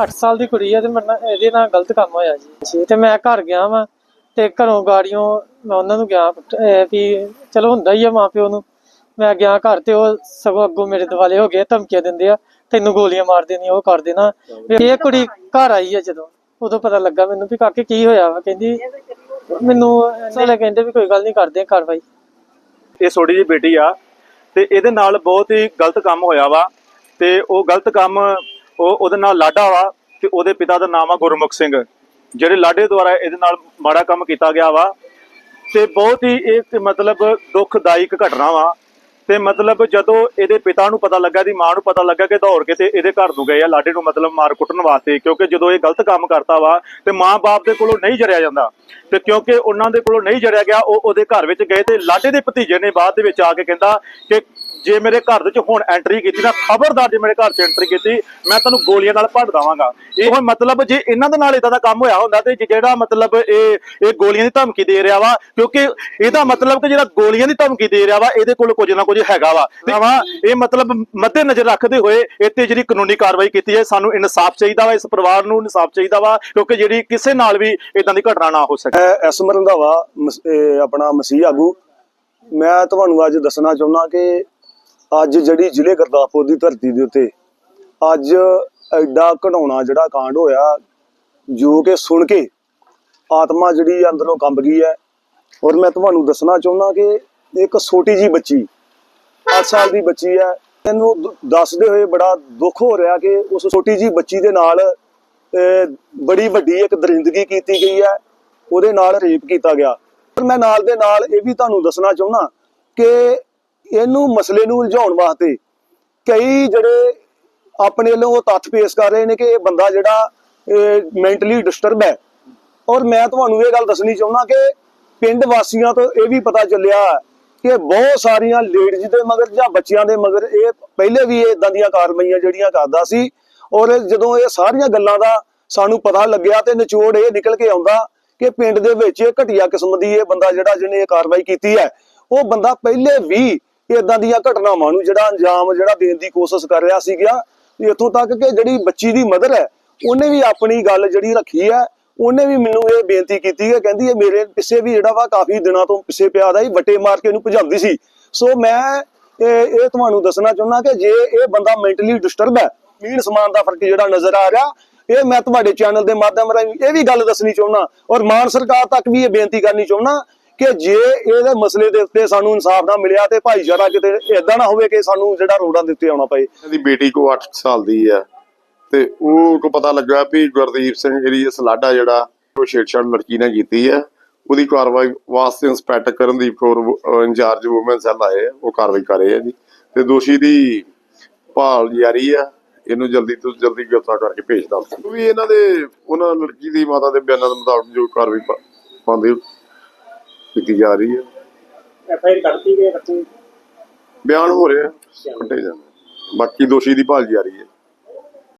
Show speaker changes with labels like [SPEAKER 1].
[SPEAKER 1] 8 ਸਾਲ ਦੀ ਕੁੜੀ ਆ ਤੇ ਮੇਰੇ ਨਾਲ ਇਹਦੇ ਨਾਲ ਗਲਤ ਕੰਮ ਹੋਇਆ ਜੀ। ਤੇ ਮੈਂ ਘਰ ਗਿਆ ਵਾਂ ਤੇ ਘਰੋਂ ਗਾੜੀਆਂ ਮੈਂ ਉਹਨਾਂ ਨੂੰ ਗਿਆ ਵੀ ਚਲੋ ਹੁੰਦਾ ਹੀ ਆ ਮਾਂ ਨੂੰ। ਮੈਂ ਗਿਆ ਘਰ ਤੇ ਉਹ ਸਗੋਂ ਅੱਗੋਂ ਮੇਰੇ ਦਿਵਾਲੇ ਹੋ ਗਏ, ਧਮਕੀਆਂ ਦਿੰਦੇ ਆ, ਤੈਨੂੰ ਗੋਲੀਆਂ ਮਾਰ ਦੇਣੀਆਂ, ਉਹ ਕਰ ਦੇਣਾ। ਇਹ ਕੁੜੀ ਘਰ ਆਈ ਆ ਜਦੋਂ, ਉਦੋਂ ਪਤਾ ਲੱਗਾ ਮੈਨੂੰ ਵੀ ਕਾਕੇ ਕੀ ਹੋਇਆ ਵਾ, ਕਹਿੰਦੀ ਮੈਨੂੰ ਸਾਰੇ ਕਹਿੰਦੇ ਵੀ ਕੋਈ ਗੱਲ ਨਹੀਂ ਕਰਦੇ ਕਾਰਵਾਈ।
[SPEAKER 2] ਇਹ ਛੋਟੀ ਜਿਹੀ ਬੇਟੀ ਆ ਤੇ ਇਹਦੇ ਨਾਲ ਬਹੁਤ ਹੀ ਗਲਤ ਕੰਮ ਹੋਇਆ ਵਾ ਤੇ ਉਹ ਗਲਤ ਕੰਮ ਉਹ ਉਹਦੇ ਨਾਲ ਲਾਡਾ ਵਾ ਤੇ ਉਹਦੇ ਪਿਤਾ ਦਾ ਨਾਮ ਆ ਗੁਰਮੁਖ ਸਿੰਘ। ਜਿਹੜੇ ਲਾਡੇ ਦੁਆਰਾ ਇਹਦੇ ਨਾਲ ਮਾੜਾ ਕੰਮ ਕੀਤਾ ਗਿਆ ਵਾ ਤੇ ਬਹੁਤ ਹੀ ਇਹ ਮਤਲਬ ਦੁਖਦਾਇਕ ਘਟਨਾ ਵਾ ਤੇ ਮਤਲਬ ਜਦੋਂ ਇਹਦੇ ਪਿਤਾ ਨੂੰ ਪਤਾ ਲੱਗਾ ਦੀ ਮਾਂ ਨੂੰ ਪਤਾ ਲੱਗਾ ਕਿ ਦੌੜ ਕੇ ਤੇ ਇਹਦੇ ਘਰ ਨੂੰ ਗਏ ਆ, ਲਾਡੇ ਨੂੰ ਮਤਲਬ ਮਾਰ ਕੁੱਟਣ ਵਾਸਤੇ ਕਿਉਂਕਿ ਜਦੋਂ ਇਹ ਗਲਤ ਕੰਮ ਕਰਤਾ ਵਾ ਤੇ ਮਾਂ-ਬਾਪ ਦੇ ਕੋਲੋਂ ਨਹੀਂ ਜਰਿਆ ਜਾਂਦਾ ਤੇ ਕਿਉਂਕਿ ਉਹਨਾਂ ਦੇ ਕੋਲੋਂ ਨਹੀਂ ਜਰਿਆ ਗਿਆ, ਉਹ ਉਹਦੇ ਘਰ ਵਿੱਚ ਗਏ ਤੇ ਲਾਡੇ ਦੇ ਭਤੀਜੇ ਨੇ ਬਾਅਦ ਦੇ ਵਿੱਚ ਆ ਕੇ ਕਹਿੰਦਾ ਕਿ ਜੇ ਮੇਰੇ ਘਰ ਦੇ ਵਿੱਚ ਹੁਣ ਐਂਟਰੀ ਕੀਤੀ ਨਾ, ਖਬਰਦਾਰ ਜੇ ਮੇਰੇ ਘਰ 'ਚ ਐਂਟਰੀ ਕੀਤੀ, ਮੈਂ ਤੁਹਾਨੂੰ ਗੋਲੀਆਂ ਨਾਲ ਭੰਨ ਦਵਾਂਗਾ। ਇਹ ਮਤਲਬ ਜੇ ਇਹਨਾਂ ਦੇ ਨਾਲ ਇਦਾਂ ਦਾ ਕੰਮ ਹੋਇਆ ਹੁੰਦਾ ਤੇ ਜਿਹੜਾ ਮਤਲਬ ਇਹ ਇਹ ਗੋਲੀਆਂ ਦੀ ਧਮਕੀ ਦੇ ਰਿਹਾ ਵਾ, ਕਿਉਂਕਿ ਇਹਦਾ ਮਤਲਬ ਕਿ ਜਿਹੜਾ ਗੋਲੀਆਂ ਦੀ ਧਮਕੀ ਦੇ ਰਿਹਾ ਵਾ, ਇਹਦੇ ਕੋਲ ਕੁਝ ਨਾ ਕੁਝ ਹੈਗਾ ਵਾ। ਵਾ ਇਹ ਮਤਲਬ ਮੱਦੇ ਨਜ਼ਰ ਰੱਖਦੇ ਹੋਏ ਇੱਥੇ ਜਿਹੜੀ ਕਾਨੂੰਨੀ ਕਾਰਵਾਈ ਕੀਤੀ ਹੈ, ਸਾਨੂੰ ਇਨਸਾਫ ਚਾਹੀਦਾ ਵਾ, ਇਸ ਪਰਿਵਾਰ ਨੂੰ ਇਨਸਾਫ ਚਾਹੀਦਾ ਵਾ, ਕਿਉਂਕਿ ਜਿਹੜੀ ਕਿਸੇ ਨਾਲ ਵੀ ਇਦਾਂ ਦੀ ਘਟਨਾ ਨਾ ਹੋ ਸਕੇ।
[SPEAKER 3] ਐਸ ਰੰਧਾਵਾ ਆਪਣਾ ਮਸੀਹ ਆਗੂ। ਮੈਂ ਤੁਹਾਨੂੰ ਅੱਜ ਦੱਸਣਾ ਚਾਹੁੰਦਾ ਕਿ ਅੱਜ ਜਿਹੜੀ ਜ਼ਿਲ੍ਹੇ ਗੁਰਦਾਸਪੁਰ ਦੀ ਧਰਤੀ ਦੇ ਉੱਤੇ ਅੱਜ ਐਡਾ ਘਣਾਉਣਾ ਜਿਹੜਾ ਕਾਂਡ ਹੋਇਆ ਜੋ ਕਿ ਸੁਣ ਕੇ ਆਤਮਾ ਜਿਹੜੀ ਅੰਦਰੋਂ ਕੰਬ ਗਈ ਹੈ। ਔਰ ਮੈਂ ਤੁਹਾਨੂੰ ਦੱਸਣਾ ਚਾਹੁੰਦਾ ਕਿ ਇੱਕ ਛੋਟੀ ਜੀ ਬੱਚੀ 8 ਸਾਲ ਦੀ ਬੱਚੀ ਹੈ। ਇਹਨੂੰ ਦੱਸਦੇ ਹੋਏ ਬੜਾ ਦੁੱਖ ਹੋ ਰਿਹਾ ਕਿ ਉਸ ਛੋਟੀ ਜੀ ਬੱਚੀ ਦੇ ਨਾਲ ਅਹ, ਬੜੀ ਵੱਡੀ ਇੱਕ ਦਰਿੰਦਗੀ ਕੀਤੀ ਗਈ ਹੈ। ਉਹਦੇ ਨਾਲ ਰੇਪ ਕੀਤਾ ਗਿਆ। ਪਰ ਮੈਂ ਨਾਲ ਦੇ ਨਾਲ ਇਹ ਵੀ ਤੁਹਾਨੂੰ ਦੱਸਣਾ ਚਾਹੁੰਦਾ ਕਿ ਇਹਨੂੰ ਮਸਲੇ ਨੂੰ ਉਲਝਾਉਣ ਵਾਸਤੇ ਕਈ ਜਿਹੜੇ ਆਪਣੇ ਵੱਲੋਂ ਉਹ ਤੱਥ ਪੇਸ਼ ਕਰ ਰਹੇ ਨੇ ਕਿ ਇਹ ਬੰਦਾ ਜਿਹੜਾ ਮੈਂਟਲੀ ਡਿਸਟਰਬ ਹੈ। ਔਰ ਮੈਂ ਤੁਹਾਨੂੰ ਇਹ ਗੱਲ ਦੱਸਣੀ ਚਾਹੁੰਦਾ ਕਿ ਪਿੰਡ ਵਾਸੀਆਂ ਤੋਂ ਇਹ ਵੀ ਪਤਾ ਚੱਲਿਆ ਕਿ ਬਹੁਤ ਸਾਰੀਆਂ ਲੇਡੀਜ਼ ਦੇ ਮਗਰ ਜਾਂ ਬੱਚਿਆਂ ਦੇ ਮਗਰ ਇਹ ਪਹਿਲੇ ਵੀ ਇਦਾਂ ਦੀਆਂ ਕਾਰਵਾਈਆਂ ਜਿਹੜੀਆਂ ਕਰਦਾ ਸੀ ਔਰ ਜਦੋਂ ਇਹ ਸਾਰੀਆਂ ਗੱਲਾਂ ਦਾ ਸਾਨੂੰ ਪਤਾ ਲੱਗਿਆ ਤੇ ਨਿਚੋੜ ਇਹ ਨਿਕਲ ਕੇ ਆਉਂਦਾ ਕਿ ਪਿੰਡ ਦੇ ਵਿੱਚ ਇਹ ਘਟੀਆ ਕਿਸਮ ਦੀ ਇਹ ਬੰਦਾ ਜਿਹੜਾ ਜਿਹਨੇ ਇਹ ਕਾਰਵਾਈ ਕੀਤੀ ਹੈ, ਉਹ ਬੰਦਾ ਪਹਿਲੇ ਵੀ ਇਦਾਂ ਦੀਆਂ ਘਟਨਾਵਾਂ ਨੂੰ ਜਿਹੜਾ ਅੰਜਾਮ, ਜਿਹੜਾ ਦੇਣ ਦੀ ਕੋਸ਼ਿਸ਼ ਕਰ ਰਿਹਾ ਸੀਗਾ ਇੱਥੋਂ ਤੱਕ ਕਿ ਜਿਹੜੀ ਬੱਚੀ ਦੀ ਮਦਰ ਹੈ, ਉਹਨੇ ਵੀ ਆਪਣੀ ਗੱਲ ਜਿਹੜੀ ਰੱਖੀ ਹੈ, ਉਹਨੇ ਵੀ ਮੈਨੂੰ ਇਹ ਬੇਨਤੀ ਕੀਤੀ ਹੈ, ਕਹਿੰਦੀ ਇਹ ਮੇਰੇ ਪਿੱਛੇ ਵੀ ਜਿਹੜਾ ਵਾ ਕਾਫੀ ਦਿਨਾਂ ਤੋਂ ਪਿੱਛੇ ਪਿਆ ਦਾ ਹੀ ਵੱਟੇ ਮਾਰ ਕੇ ਇਹਨੂੰ ਭਜਾਉਂਦੀ ਸੀ। ਸੋ ਮੈਂ ਇਹ ਤੁਹਾਨੂੰ ਦੱਸਣਾ ਚਾਹੁੰਦਾ ਕਿ ਜੇ ਇਹ ਬੰਦਾ ਮੈਂਟਲੀ ਡਿਸਟਰਬ ਹੈ ਮੀਨ ਸਮਾਨ ਦਾ ਫ਼ਰਕ ਜਿਹੜਾ ਨਜ਼ਰ ਆ ਰਿਹਾ, ਇਹ ਮੈਂ ਤੁਹਾਡੇ ਚੈਨਲ ਦੇ ਮਾਧਿਅਮ ਰਾਹੀਂ ਇਹ ਵੀ ਗੱਲ ਦੱਸਣੀ ਚਾਹੁੰਦਾ ਔਰ ਮਾਨ ਸਰਕਾਰ ਤੱਕ ਵੀ ਇਹ ਬੇਨਤੀ ਕਰਨੀ ਚਾਹੁੰਦਾ ਕਿ ਜੇ ਇਹਦੇ ਮਸਲੇ ਦੇ ਉੱਤੇ ਸਾਨੂੰ ਇਨਸਾਫ ਨਾ ਮਿਲਿਆ ਤੇ ਭਾਈਚਾਰਾ ਕਿਤੇ ਇਦਾਂ ਨਾ ਹੋਵੇ ਕਿ ਸਾਨੂੰ ਜਿਹੜਾ ਰੋਡਾਂ ਦੇ ਉੱਤੇ ਆਉਣਾ ਪਏ।
[SPEAKER 4] ਇਹਦੀ ਬੇਟੀ ਕੋ 8 ਸਾਲ ਦੀ ਆ ਤੇ ਉਹ ਕੋ ਪਤਾ ਲੱਗਾ ਵੀ ਗੁਰਦੀਪ ਸਿੰਘ ਜਿਹੜੀ ਇਸ ਜਿਹੜਾ ਉਹ ਛੇੜਛਾੜ ਲੜਕੀ ਨੇ ਕੀਤੀ ਹੈ ਉਹਦੀ ਕਾਰਵਾਈ ਵਾਸਤੇ inspector Karandeep Kaur incharge woman cell ਆਏ ਉਹ ਕਾਰਵਾਈ ਕਰ ਰਹੇ ਆ ਜੀ। ਤੇ ਦੋਸ਼ੀ ਦੀ ਭਾਲ ਜਾਰੀ ਆ, ਇਹਨੂੰ ਜਲਦੀ ਤੋਂ ਜਲਦੀ ਗ੍ਰਿਫਤਾਰ ਕਰਕੇ ਭੇਜ ਦਾਂ ਵੀ ਇਹਨਾਂ ਦੇ, ਉਹਨਾਂ ਲੜਕੀ ਦੀ ਮਾਤਾ ਦੇ ਬਿਆਨਾਂ ਦੇ ਮੁਤਾਬਕ ਜੋ ਕਾਰਵਾਈ ਪਾਉਂਦੇ ਕੀਤੀ ਜਾ ਰਹੀ ਹੈ।
[SPEAKER 1] ਕੱਢਤੀ ਗਈ
[SPEAKER 4] ਬਿਆਨ ਹੋ ਰਿਹਾ ਕੱਢੇ ਜਾਂਦੇ ਬਾਕੀ ਦੋਸ਼ੀ ਦੀ ਭਾਲ ਜਾਰੀ ਹੈ।